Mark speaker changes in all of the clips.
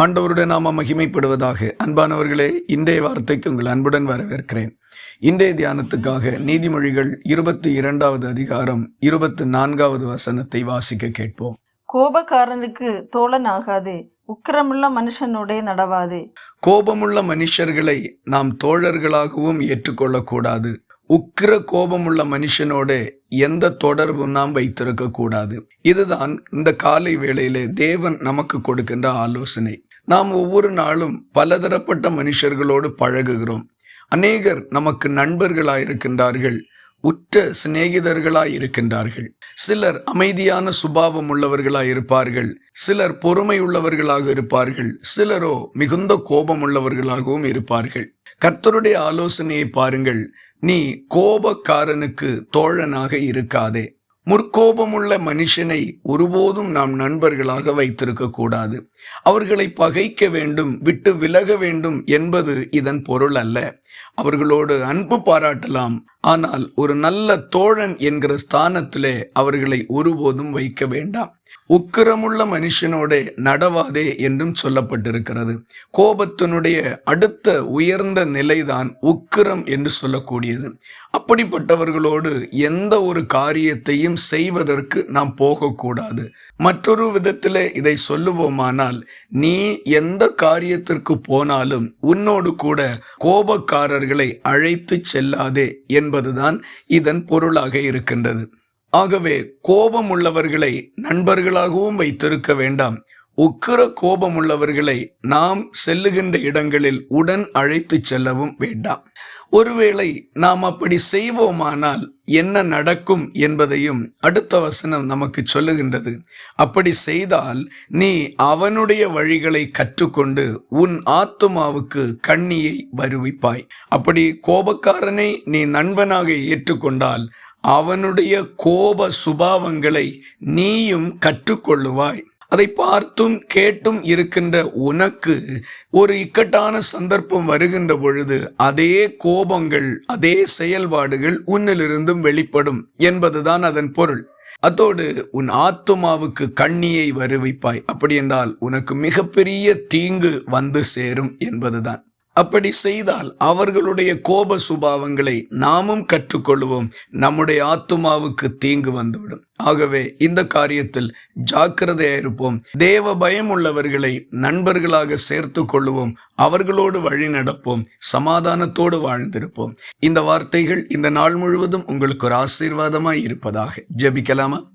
Speaker 1: ஆண்டவருடைய நாம மகிமைப்படுவதாக. அன்பானவர்களே இன்றைய வார்த்தைக்கு உங்கள் அன்புடன் வரவேற்கிறேன். இன்றைய தியானத்துக்காக நீதிமொழிகள் இருபத்தி இரண்டாவது அதிகாரம் இருபத்தி நான்காவது வசனத்தை வாசிக்க கேட்போம்.
Speaker 2: கோபக்காரனுக்கு தோழன் ஆகாதே உக்கிரமுள்ள மனுஷனோடே நடவாதே.
Speaker 1: கோபமுள்ள மனுஷர்களை நாம் தோழர்களாகவும் ஏற்றுக்கொள்ளக்கூடாது. உக்கிர கோபமுள்ள மனுஷனோட எந்த தொடர்பும் நாம் வைத்திருக்க கூடாது இதுதான் இந்த காலை வேளையிலே தேவன் நமக்கு கொடுக்கின்ற ஆலோசனை. நாம் ஒவ்வொரு நாளும் பலதரப்பட்ட மனுஷர்களோடு பழகுகிறோம். அநேகர் நமக்கு நண்பர்களாயிருக்கின்றார்கள் உற்ற சிநேகிதர்களாய் இருக்கின்றார்கள் சிலர் அமைதியான சுபாவம் உள்ளவர்களாய் இருப்பார்கள் சிலர் பொறுமை உள்ளவர்களாக இருப்பார்கள் சிலரோ மிகுந்த கோபம் உள்ளவர்களாகவும் இருப்பார்கள். கர்த்தருடைய ஆலோசனையை பாருங்கள் நீ கோபக்காரனுக்கு தோழனாக இருக்காதே. முற்கோபமுள்ள மனுஷனை ஒருபோதும் நாம் நண்பர்களாக வைத்திருக்க கூடாது. அவர்களை பகைக்க வேண்டும் விட்டு விலக வேண்டும் என்பது இதன் பொருள் அல்ல. அவர்களோடு அன்பு பாராட்டலாம். ஆனால் ஒரு நல்ல தோழன் என்கிற ஸ்தானத்திலே அவர்களை ஒருபோதும் வைக்க வேண்டாம். உக்கிரமுள்ள மனுஷனோட நடவாதே என்றும் சொல்லப்பட்டிருக்கிறது. கோபத்தினுடைய அடுத்த உயர்ந்த நிலைதான் உக்கிரம் என்று சொல்லக்கூடியது. அப்படிப்பட்டவர்களோடு எந்த ஒரு காரியத்தையும் செய்வதற்கு நாம் போகக்கூடாது. மற்றொரு விதத்தில் இதை சொல்லுவோமானால் நீ எந்த காரியத்திற்கு போனாலும் உன்னோடு கூட கோபக்காரர்களை அழைத்து செல்லாதே என்பதுதான் இதன் பொருளாக இருக்கின்றது. ஆகவே கோபம் உள்ளவர்களை நண்பர்களாகவும் வைத்திருக்க வேண்டாம். உக்கிர கோபம் உள்ளவர்களை நாம் செல்லுகின்ற இடங்களில் உடன் அழைத்து செல்லவும் வேண்டாம். ஒருவேளை நாம் அப்படி செய்வோமானால் என்ன நடக்கும் என்பதையும் அடுத்த வசனம் நமக்கு சொல்லுகின்றது. அப்படி செய்தால் நீ அவனுடைய வழிகளை கற்றுக்கொண்டு உன் ஆத்துமாவுக்கு கண்ணியை வருவிப்பாய். அப்படி கோபக்காரனை நீ நண்பனாக ஏற்றுக்கொண்டால் அவனுடைய கோப சுபாவங்களை நீயும் கற்றுக்கொள்ளுவாய். அதை பார்த்தும் கேட்டும் இருக்கின்ற உனக்கு ஒரு இக்கட்டான சந்தர்ப்பம் வருகின்ற பொழுது அதே கோபங்கள் அதே செயல்பாடுகள் உன்னிலிருந்தும் வெளிப்படும் என்பதுதான் அதன் பொருள். அதோடு உன் ஆத்துமாவுக்கு கண்ணியை வருவிப்பாய். அப்படி என்றால் உனக்கு மிகப்பெரிய தீங்கு வந்து சேரும் என்பதுதான். அப்படி செய்தால் அவர்களுடைய கோப சுபாவங்களை நாமும் கற்றுக்கொள்வோம். நம்முடைய ஆத்துமாவுக்கு தீங்கு வந்துவிடும். ஆகவே இந்த காரியத்தில் ஜாக்கிரதையாயிருப்போம் தேவ பயம் உள்ளவர்களை நண்பர்களாக சேர்த்து கொள்வோம். அவர்களோடு வழி நடப்போம். சமாதானத்தோடு வாழ்ந்திருப்போம். இந்த வார்த்தைகள் இந்த நாள் முழுவதும் உங்களுக்கு ஒரு ஆசீர்வாதமாய் இருப்பதாக. ஜெபிக்கலாமா?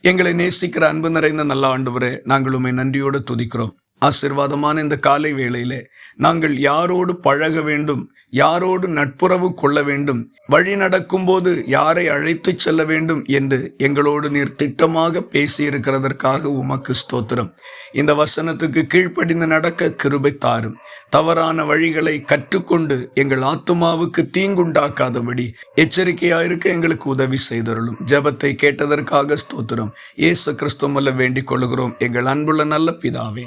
Speaker 1: எங்களை நேசிக்கிற அன்பு நிறைந்த நல்ல ஆண்டு நாங்கள் உண்மை நன்றியோடு துதிக்கிறோம். ஆசிர்வாதமான இந்த காலை வேளையிலே நாங்கள் யாரோடு பழக வேண்டும் யாரோடு நட்புறவு கொள்ள வேண்டும் வழி நடக்கும்போது யாரை அழைத்து செல்ல வேண்டும் என்று எங்களோடு நீர் திட்டமாக பேசியிருக்கிறதற்காக உமக்கு ஸ்தோத்திரம். இந்த வசனத்துக்கு கீழ்ப்படிந்து நடக்க கிருபை தாரும். தவறான வழிகளை கற்றுக்கொண்டு எங்கள் ஆத்துமாவுக்கு தீங்குண்டாக்காதபடி எச்சரிக்கையாயிருக்க எங்களுக்கு உதவி செய்தருளும். ஜபத்தை கேட்டதற்காக ஸ்தோத்திரம். இயேசு கிறிஸ்துவல்ல வேண்டிக் கொள்கிறோம் எங்கள் அன்புள்ள நல்ல பிதாவே.